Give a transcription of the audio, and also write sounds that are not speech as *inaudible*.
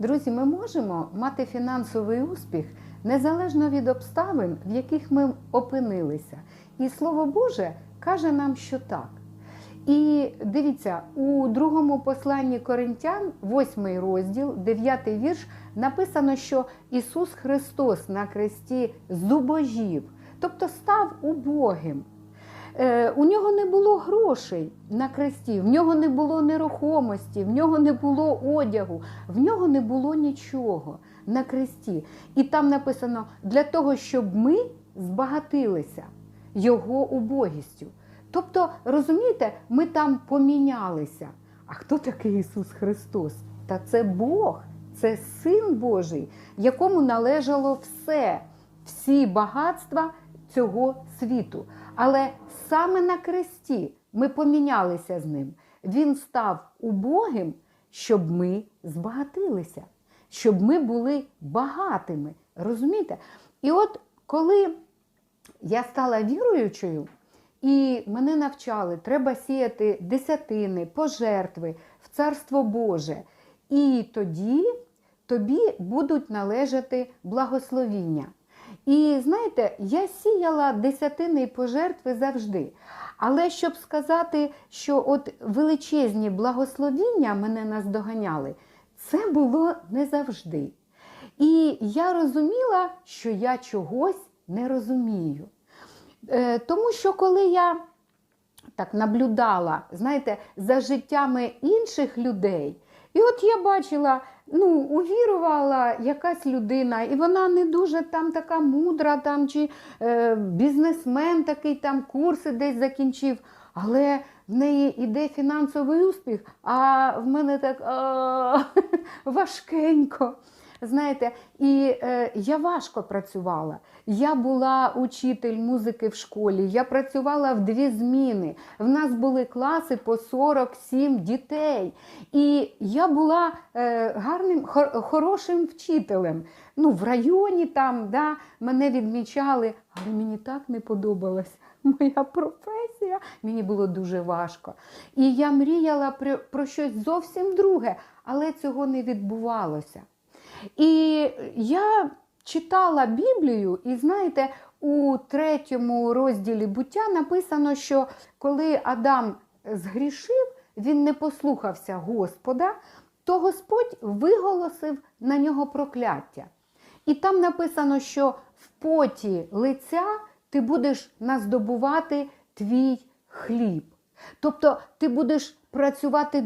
Друзі, ми можемо мати фінансовий успіх незалежно від обставин, в яких ми опинилися. І Слово Боже каже нам, що так. І дивіться, у другому посланні Коринтян, 8 розділ, 9 вірш, написано, що Ісус Христос на кресті зубожів, тобто став убогим. Е, у нього не було грошей на кресті, в нього не було нерухомості, в нього не було одягу, в нього не було нічого на кресті. І там написано для того, щоб ми збагатилися його убогістю. Тобто, розумієте, ми там помінялися. А хто такий Ісус Христос? Та це Бог, це Син Божий, якому належало все, всі багатства цього світу. Але саме на кресті ми помінялися з ним. Він став убогим, щоб ми збагатилися, щоб ми були багатими. Розумієте? І от коли я стала віруючою, і мене навчали, треба сіяти десятини, пожертви в Царство Боже. І тоді тобі будуть належати благословіння. І знаєте, я сіяла десятини пожертви завжди. Але щоб сказати, що от величезні благословіння мене наздоганяли, це було не завжди. І я розуміла, що я чогось не розумію. Е, Тому що коли я так наблюдала, знаєте, за життями інших людей, і от я бачила, ну, увірувала якась людина, і вона не дуже там така мудра, там, чи е, бізнесмен такий там курси десь закінчив, але в неї іде фінансовий успіх, а в мене так *laughs* важкенько. Знаєте, і е, я важко працювала. Я була учитель музики в школі, я працювала в дві зміни. В нас були класи по 47 дітей. І я була е, гарним, хор- хорошим вчителем. Ну, в районі там да, мене відмічали, але мені так не подобалась моя професія. Мені було дуже важко. І я мріяла про щось зовсім друге, але цього не відбувалося. І я читала Біблію, і знаєте, у третьому розділі буття написано, що коли Адам згрішив, він не послухався Господа, то Господь виголосив на нього прокляття. І там написано, що в поті лиця ти будеш наздобувати твій хліб. Тобто ти будеш працювати